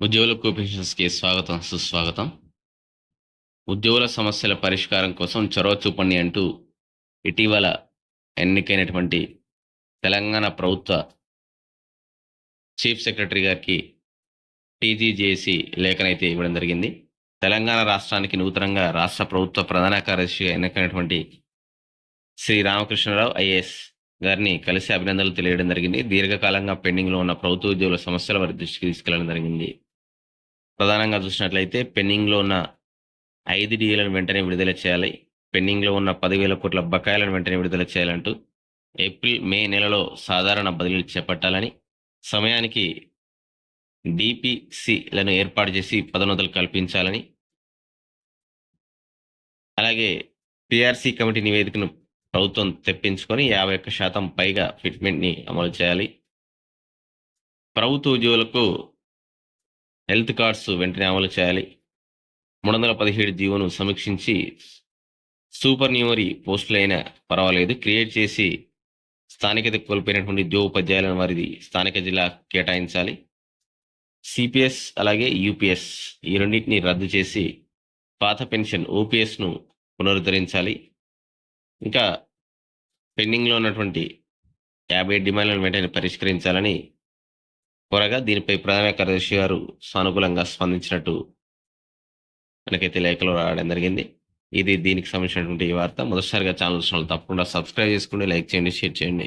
ఉద్యోగుల కోపెన్షన్స్కి స్వాగతం సుస్వాగతం. ఉద్యోగుల సమస్యల పరిష్కారం కోసం చొరవ చూపండి అంటూ ఇటీవల ఎన్నికైనటువంటి తెలంగాణ ప్రభుత్వ చీఫ్ సెక్రటరీ గారికి టీజీజేసి లేఖనైతే ఇవ్వడం జరిగింది. తెలంగాణ రాష్ట్రానికి నూతనంగా రాష్ట్ర ప్రభుత్వ ప్రధాన కార్యదర్శిగా ఎన్నికైనటువంటి శ్రీ రామకృష్ణరావు ఐఏఎస్ గారిని కలిసి అభినందనలు తెలియడం జరిగింది. దీర్ఘకాలంగా పెండింగ్లో ఉన్న ప్రభుత్వ ఉద్యోగుల సమస్యల వారి దృష్టికి తీసుకెళ్ళడం జరిగింది. ప్రధానంగా చూసినట్లయితే పెండింగ్లో ఉన్న ఐదు డీలను వెంటనే విడుదల చేయాలి. పెండింగ్లో ఉన్న పదివేల కోట్ల బకాయిలను వెంటనే విడుదల చేయాలంటూ ఏప్రిల్ మే నెలలో సాధారణ బదిలీలు చేపట్టాలని సమయానికి డిపిసిలను ఏర్పాటు చేసి పదనోదలు కల్పించాలని అలాగే పిఆర్సి కమిటీ నివేదికను ప్రభుత్వం తెప్పించుకొని యాభై ఒక్క శాతం పైగా ఫిట్మెంట్ని అమలు చేయాలి. ప్రభుత్వ ఉద్యోగులకు హెల్త్ కార్డ్స్ వెంటనే అమలు చేయాలి. మూడు వందల పదిహేడు జీవోను సమీక్షించి సూపర్ న్యూమరీ పోస్టులైనా పర్వాలేదు. క్రియేట్ చేసి స్థానికత కోల్పోయినటువంటి ఉద్యోగోపాధ్యాయులను వారిది స్థానిక జిల్లా కేటాయించాలి. సిపిఎస్ అలాగే యూపీఎస్ ఈ రెండింటిని రద్దు చేసి పాత పెన్షన్ ఓపీఎస్ను పునరుద్ధరించాలి. ఇంకా పెండింగ్లో ఉన్నటువంటి యాభై డిమాండ్లను వెంటనే పరిష్కరించాలని త్వరగా దీనిపై ప్రధాన కార్యదర్శి గారు సానుకూలంగా స్పందించినట్టు మనకైతే లేఖలో రావడం జరిగింది. ఇది దీనికి సంబంధించినటువంటి ఈ వార్త. మొదటిసారిగా ఛానల్ తప్పకుండా సబ్స్క్రైబ్ చేసుకోండి లైక్ చేయండి షేర్ చేయండి.